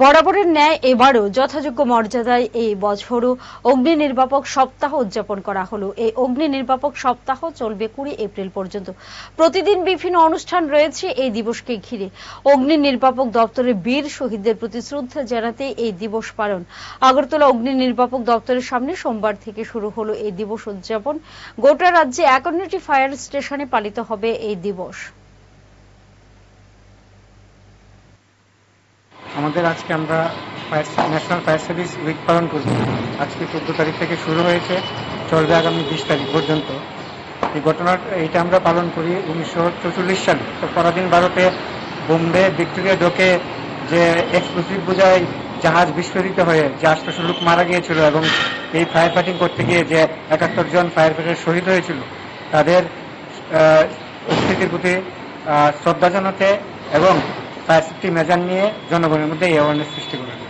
বরাবরের ন্যায় এবারও যথাযোগ্য মর্যাদায় এই বছরও অগ্নি নির্বাপক সপ্তাহ উদযাপন করা হলো। এই অগ্নি নির্বাপক সপ্তাহ চলবে কুড়ি এপ্রিল পর্যন্ত। প্রতিদিন বিভিন্ন অনুষ্ঠান রয়েছে এই দিবসকে ঘিরে। অগ্নি নির্বাপক দপ্তরের বীর শহীদদের প্রতি শ্রদ্ধা জানাতে এই দিবস পালন। আগরতলা অগ্নি নির্বাপক দপ্তরের সামনে সোমবার থেকে শুরু হলো এই দিবস উদযাপন। গোটা রাজ্যে একান্নটি ফায়ার স্টেশনে পালিত হবে এই দিবস। আমাদের আজকে আমরা fire national fire service week পালন করছি আজকে চোদ্দ তারিখ থেকে শুরু হয়েছে, চলবে আগামী বিশ তারিখ পর্যন্ত। এই ঘটনার এটা আমরা পালন করি উনিশশো চৌচল্লিশ সালে। তো পরাধীন ভারতে বোম্বে, ভিক্টোরিয়া ডোকে যে এক্সপ্লোসিভ বোঝায় জাহাজ বিস্ফোরিত হয়ে যে আটশো লোক মারা গিয়েছিল এবং এই ফায়ার ফাইটিং করতে গিয়ে যে একাত্তর জন ফায়ার ফাইটার শহীদ হয়েছিল, তাদের উপস্থিতির প্রতি শ্রদ্ধা জানাতে এবং ফায়ার সেফটি মেজার নিয়ে জনগণের মধ্যে এই অ্যাওয়ারনেস সৃষ্টি করা